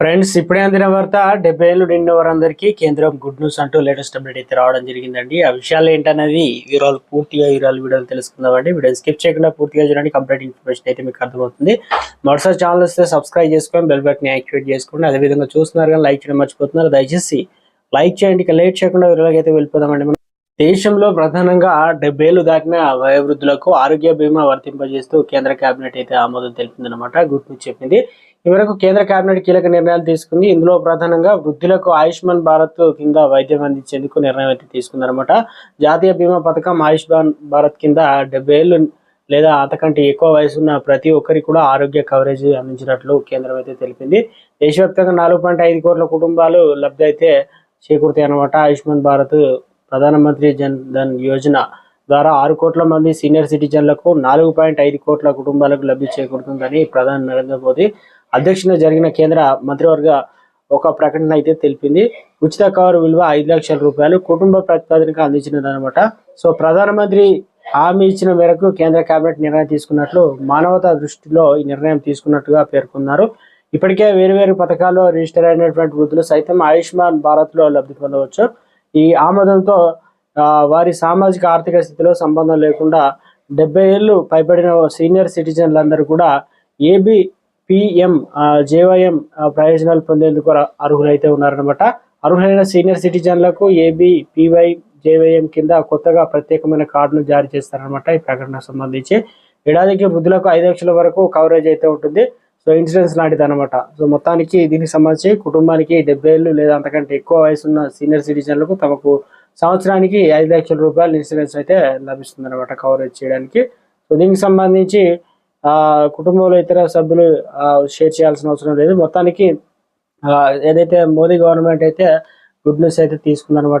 Friends ఇప్పుడే అందిన వార్త డెబ్బై ఏళ్ళు నిండిన వారందరికీ కేంద్రం గుడ్ న్యూస్ అంటూ లేటెస్ట్ అప్డేట్ అయితే రావడం జరిగిందండి. ఆ విషయాలు ఏంటనేది వివరాలు పూర్తిగా వివరాలు వీడియోలు తెలుసుకుందామండి. వీడియో స్కిప్ చేయకుండా పూర్తిగా చూడండి. కంప్లీట్ ఇన్ఫర్మేషన్ అయితే మీకు అర్థమవుతుంది. మరోసారి ఛానల్ వస్తే సబ్స్క్రైబ్ చేసుకొని బెల్ బటన్ యాక్టివేట్ చేసుకోండి. అదేవిధంగా చూస్తున్నారు కానీ లైక్ చేయడం మర్చిపోతున్నారు. దయచేసి లైక్ చేయండి. లేట్ చేయకుండా వివరాలకి అయితే వెళ్ళిపోదామండి. దేశంలో ప్రధానంగా డెబ్బై ఏళ్ళు దాటిన వయోవృద్ధులకు ఆరోగ్య బీమా వర్తింపజేస్తూ కేంద్ర కేబినెట్ అయితే ఆమోదం తెలిపిందనమాట గుడ్ న్యూస్ చెప్పింది. ఈ వరకు కేంద్ర కేబినెట్ కీలక నిర్ణయాలు తీసుకుంది. ఇందులో ప్రధానంగా వృద్ధులకు ఆయుష్మాన్ భారత్ కింద వైద్యం అందించేందుకు నిర్ణయం అయితే తీసుకుందనమాట జాతీయ బీమా పథకం ఆయుష్మాన్ భారత్ కింద డెబ్బై ఏళ్ళు లేదా అంతకంటే ఎక్కువ వయసున్న ప్రతి ఒక్కరికి కూడా ఆరోగ్య కవరేజ్ అందించినట్లు కేంద్రం అయితే తెలిపింది. దేశవ్యాప్తంగా నాలుగు పాయింట్ ఐదు కోట్ల కుటుంబాలు లబ్ధి అయితే చేకూరుతాయి అన్నమాట ఆయుష్మాన్ భారత్ ప్రధానమంత్రి జన్ ధన్ యోజన ద్వారా ఆరు కోట్ల మంది సీనియర్ సిటిజన్లకు నాలుగు పాయింట్ ఐదు కోట్ల కుటుంబాలకు లబ్ధి చేకూరుతుందని ప్రధాని నరేంద్ర మోదీ అధ్యక్షతన జరిగిన కేంద్ర మంత్రివర్గ ఒక ప్రకటన అయితే తెలిపింది. ఉచిత కవర్ విలువ ఐదు లక్షల రూపాయలు కుటుంబ ప్రతిపాదనకు అందించినదనమాట సో ప్రధానమంత్రి హామీ ఇచ్చిన మేరకు కేంద్ర కేబినెట్ నిర్ణయం తీసుకున్నట్లు మానవతా దృష్టిలో ఈ నిర్ణయం తీసుకున్నట్టుగా పేర్కొన్నారు. ఇప్పటికే వేరు వేరు పథకాల్లో రిజిస్టర్ అయినటువంటి వృద్ధులు సైతం ఆయుష్మాన్ భారత్లో లబ్ధి పొందవచ్చు. ఈ ఆమోదంతో వారి సామాజిక ఆర్థిక స్థితిలో సంబంధం లేకుండా డెబ్బై ఏళ్ళు పైబడిన సీనియర్ సిటిజన్లందరూ కూడా ఏబి పిఎం జేవైఎం ప్రయోజనాలు పొందేందుకు అర్హులైతే ఉన్నారనమాట అర్హులైన సీనియర్ సిటిజన్లకు ఏబి పివై జేవైఎం కింద కొత్తగా ప్రత్యేకమైన కార్డును జారీ చేస్తారనమాట ఈ ప్రకటనకు సంబంధించి. ఏడాదికి వృద్ధులకు ఐదు లక్షల వరకు కవరేజ్ అయితే ఉంటుంది. సో ఇన్సూరెన్స్ లాంటిది అనమాట సో మొత్తానికి దీనికి సంబంధించి కుటుంబానికి డెబ్బై ఏళ్ళు లేదా అంతకంటే ఎక్కువ వయసు ఉన్న సీనియర్ సిటిజన్లకు తమకు సంవత్సరానికి ఐదు లక్షల రూపాయలు ఇన్సూరెన్స్ అయితే లభిస్తుంది అనమాట కవరేజ్ చేయడానికి. సో దీనికి సంబంధించి ఆ కుటుంబంలో ఇతర సభ్యులు షేర్ చేయాల్సిన అవసరం లేదు. మొత్తానికి ఆ, ఏదైతే మోదీ గవర్నమెంట్ అయితే గుడ్ న్యూస్ అయితే తీసుకుందనమాట